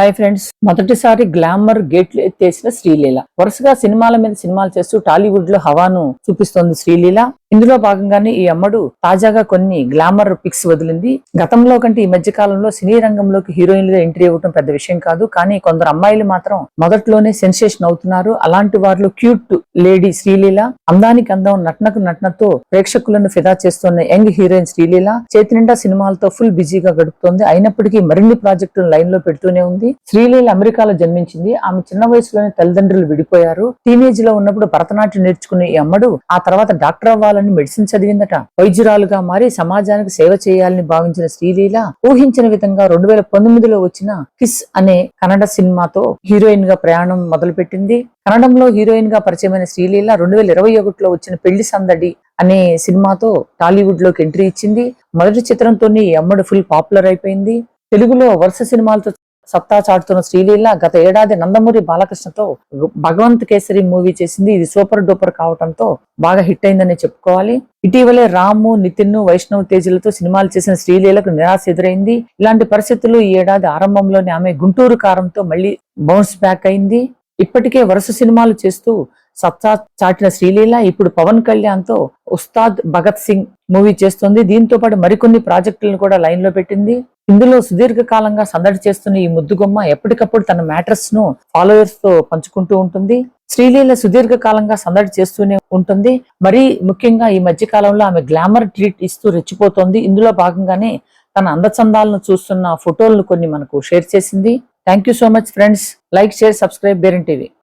Hi friends మొదటిసారి glamour గేట్లు ఎత్తేసిన శ్రీలీల. వరుసగా సినిమాల మీద సినిమాలు చేస్తూ టాలీవుడ్లో హవాను చూపిస్తోంది శ్రీలీల. ఇందులో భాగంగానే ఈ అమ్మడు తాజాగా కొన్ని గ్లామర్ పిక్స్ వదిలింది. గతంలో కంటే ఈ మధ్య కాలంలో సినీ రంగంలోకి హీరోయిన్లుగా ఎంట్రీ ఇవ్వడం పెద్ద విషయం కాదు. కానీ కొందరు అమ్మాయిలు మాత్రం మొదట్లోనే సెన్సేషన్ అవుతున్నారు. అలాంటి వారిలో క్యూట్ లేడీ శ్రీలీల అందానికి అందం నటనకు నటనతో ప్రేక్షకులను ఫిదా చేస్తున్న యంగ్ హీరోయిన్ శ్రీలీల చేతి నిండా సినిమాలతో ఫుల్ బిజీగా గడుపుతోంది. అయినప్పటికీ మరిన్ని ప్రాజెక్టులు లైన్లో పెడుతూనే ఉంది. శ్రీలీల అమెరికాలో జన్మించింది. ఆమె చిన్న వయసులోనే తల్లిదండ్రులు విడిపోయారు. టీనేజ్లో ఉన్నప్పుడు భరతనాట్యం నేర్చుకునే ఈ అమ్మడు ఆ తర్వాత డాక్టర్ అవ్వాలని మెడిసిన్ చదివిందట. వైద్యురాలుగా మారి సమాజానికి సేవ చేయాలని భావించిన శ్రీలీల ఊహించిన విధంగా రెండు వేల పంతొమ్మిదిలో వచ్చిన కిస్ అనే కన్నడ సినిమాతో హీరోయిన్గా ప్రయాణం మొదలుపెట్టింది. కన్నడంలో హీరోయిన్గా పరిచయమైన శ్రీలీల రెండు వేల ఇరవై ఒకటిలో వచ్చిన పెళ్ళి సందడి అనే సినిమాతో టాలీవుడ్లోకి ఎంట్రీ ఇచ్చింది. మొదటి చిత్రంతోనే ఈ అమ్మడు ఫుల్ పాపులర్ అయిపోయింది. తెలుగులో వరుస సినిమాలతో సత్తా చాటుతున్న శ్రీలీల గత ఏడాది నందమూరి బాలకృష్ణతో భగవంత్ కేసరి మూవీ చేసింది. ఇది సూపర్ డూపర్ కావడంతో బాగా హిట్ అయిందని చెప్పుకోవాలి. ఇటీవలే రాము నితిన్ వైష్ణవ్ తేజులతో సినిమాలు చేసిన శ్రీలీలకు నిరాశ ఎదురైంది. ఇలాంటి పరిస్థితులు ఈ ఏడాది ఆరంభంలోనే ఆమె గుంటూరు కారంతో మళ్ళీ బౌన్స్ బ్యాక్ అయింది. ఇప్పటికే వరుస సినిమాలు చేస్తూ సత్తా చాటిన శ్రీలీల ఇప్పుడు పవన్ కళ్యాణ్తో ఉస్తాద్ భగత్ సింగ్ మూవీ చేస్తుంది. దీంతో పాటు మరికొన్ని ప్రాజెక్టులను కూడా లైన్లో పెట్టింది. ఇందులో సుదీర్ఘ కాలంగా సందడి చేస్తున్న ఈ ముద్దుగొమ్మ ఎప్పటికప్పుడు తన మ్యాటర్స్ను ఫాలోయర్స్తో పంచుకుంటూ ఉంటుంది. శ్రీలీల సుదీర్ఘ కాలంగా సందడి చేస్తూనే ఉంటుంది. మరీ ముఖ్యంగా ఈ మధ్య కాలంలో ఆమె గ్లామర్ ట్రీట్ ఇస్తూ రెచ్చిపోతోంది. ఇందులో భాగంగానే తన అందచందాలను చూస్తున్న ఫోటోలను కొన్ని మనకు షేర్ చేసింది. Thank you so much friends. Like share subscribe బేరెన్ TV.